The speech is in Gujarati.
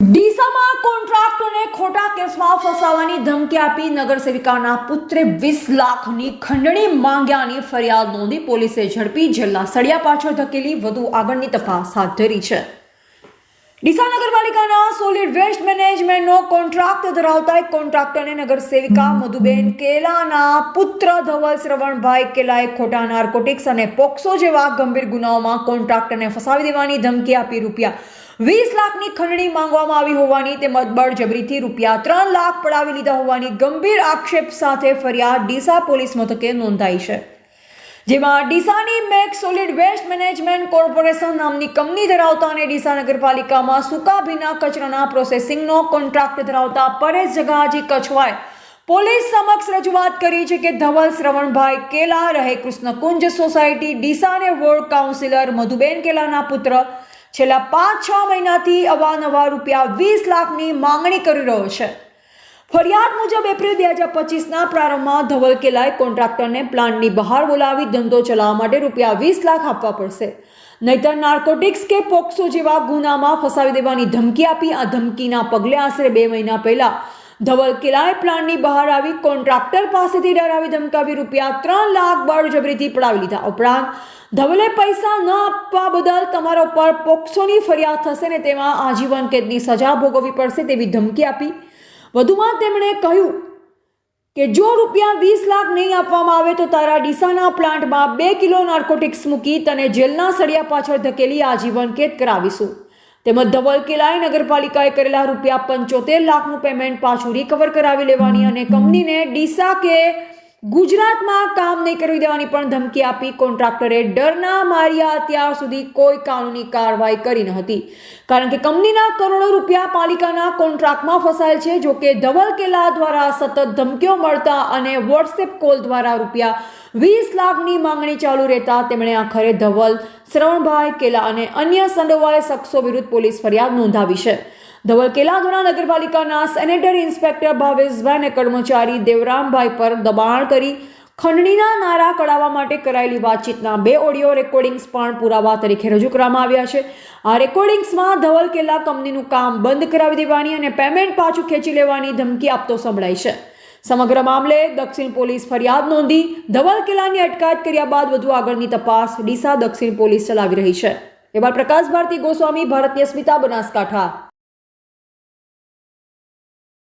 ડીસામાં કોન્ટ્રાક્ટરને ખોટા કેસમાં ફસાવાની ધમકી આપી નગરસેવિકાના પુત્રે વીસ લાખની ખંડણી માંગ્યાની ફરિયાદ નોંધી પોલીસે ઝડપી જેલના સળિયા પાછળ ધકેલી વધુ આગળની તપાસ હાથ ધરી છે. ડીસા નગરપાલિકાના સોલિડ વેસ્ટ મેનેજમેન્ટનો કોન્ટ્રાક્ટ ધરાવતા એક કોન્ટ્રાક્ટરને નગરસેવિકા મધુબેન કેલાના પુત્ર ધવલ શ્રવણભાઈ કેલાએ ખોટા નાર્કોટિક્સ અને પોક્સો જેવા ગંભીર ગુનાઓમાં કોન્ટ્રાક્ટરને ફસાવી દેવાની ધમકી આપી રૂપિયા વીસ લાખની ખંડણી માંગવામાં આવી હોવાની તેમજ બળજબરીથી રૂપિયા ત્રણ લાખ પડાવી લીધા હોવાની ગંભીર આક્ષેપ સાથે ફરિયાદ ડીસા પોલીસ મથકે નોંધાઈ છે. જેમાં ડીસાની મેક સોલિડ વેસ્ટ મેનેજમેન્ટ કોર્પોરેશન નામની કંપની ધરાવતા અને ડીસા નગરપાલિકામાં સૂકા ભીના કચરાના પ્રોસેસિંગનો કોન્ટ્રાક્ટ ધરાવતા પરેશ જગાજી કછવાએ પોલીસ સમક્ષ રજૂઆત કરી છે કે ધવલ શ્રવણભાઈ કેલા રહે કૃષ્ણકુંજ સોસાયટી ડીસા અને વોર્ડ કાઉન્સિલર મધુબેન કેલાના પુત્ર છેલ્લા પાંચ, છ મહિનાથી અવારનવાર રૂપિયા વીસ લાખની માંગણી કરી રહ્યો છે. ફરિયાદ મુજબ એપ્રિલ બે હજાર પચીસના પ્રારંભમાં ધવલ કેલાએ કોન્ટ્રાક્ટરને પ્લાન્ટની બહાર બોલાવી ધંધો ચલાવવા માટે રૂપિયા વીસ લાખ આપવા પડશે. નહીતર નાર્કોટિક્સ કે પોક્સો જેવા ગુનામાં ફસાવી દેવાની ધમકી આપી આ ધમકીના પગલે આશરે બે મહિના પહેલા ધવલ કેલાએ પ્લાન્ટની બહાર આવી કોન્ટ્રાક્ટર પાસેથી ડરાવી ધમકાવી રૂપિયા ત્રણ લાખ બળજબરીથી પડાવી લીધા. ઉપરાંત, ધવલે પૈસા ન આપવા બદલ તમારા ઉપર પોક્સોની ફરિયાદ થશે ને તેમાં આજીવન કેદની સજા ભોગવવી પડશે તેવી ધમકી આપી. વધુમાં તેમણે કહ્યું કે, જો રૂપિયા વીસ લાખ નહીં આપવામાં આવે તો તારા ડીસાના પ્લાન્ટમાં બે કિલો નાર્કોટિક્સ મૂકી તને જેલના સળિયા પાછળ ધકેલી આજીવન કેદ કરાવીશું. તેમજ ધવલકિલાએ નગરપાલિકાએ કરેલા રૂપિયા પંચોતેર લાખનું પેમેન્ટ પાછું રિકવર કરાવી લેવાની અને કંપનીને ડીસા કે ગુજરાતમાં કામ નહીં કરવી દેવાની પણ ધમકી આપી. કોન્ટ્રાક્ટરે ડરના માર્યા અત્યાર સુધી કોઈ કાનૂની કાર્યવાહી કરી ન હતી. કારણ કે કંપનીના કરોડો રૂપિયા પાલિકાના કોન્ટ્રાક્ટમાં ફસાયેલ છે. જોકે ધવલકેલા ધવલ કેલા દ્વારા સતત ધમકીઓ મળતા અને વોટ્સએપ કોલ દ્વારા રૂપિયા વીસ લાખની માંગણી ચાલુ રહેતા તેમણે આખરે ધવલ, શ્રવણભાઈ કેલા અને અન્ય સંડોવાળે શખ્સો વિરુદ્ધ પોલીસ ફરિયાદ નોંધાવી છે. ધવલ કેલા દ્વારા નગરપાલિકાના સેનેટરી ઇન્સ્પેક્ટર ભાવેશભાઈ અને કર્મચારી દેવરામભાઈ પર દબાણ કરી ખંડણીના નારા કઢાવવા માટે કરાયેલી વાતચીતના બે ઓડિયો રેકોર્ડિંગ્સ પણ પુરાવા તરીકે રજૂ કરવામાં આવ્યા છે. આ રેકોર્ડિંગ્સમાં ધવલ કેલા કંપનીનું કામ બંધ કરાવી દેવાની અને પેમેન્ટ પાછું ખેંચી લેવાની ધમકી આપતો સંભળાય છે. સમગ્ર મામલે દક્ષિણ પોલીસ ફરિયાદ નોંધી ધવલ કિલ્લાની અટકાયત કર્યા બાદ વધુ આગળની તપાસ ડીસા દક્ષિણ પોલીસ ચલાવી રહી છે. એવા પ્રકાશ ભારતી ગોસ્વામી, ભારતીય સ્મિતા બનાસકાંઠા.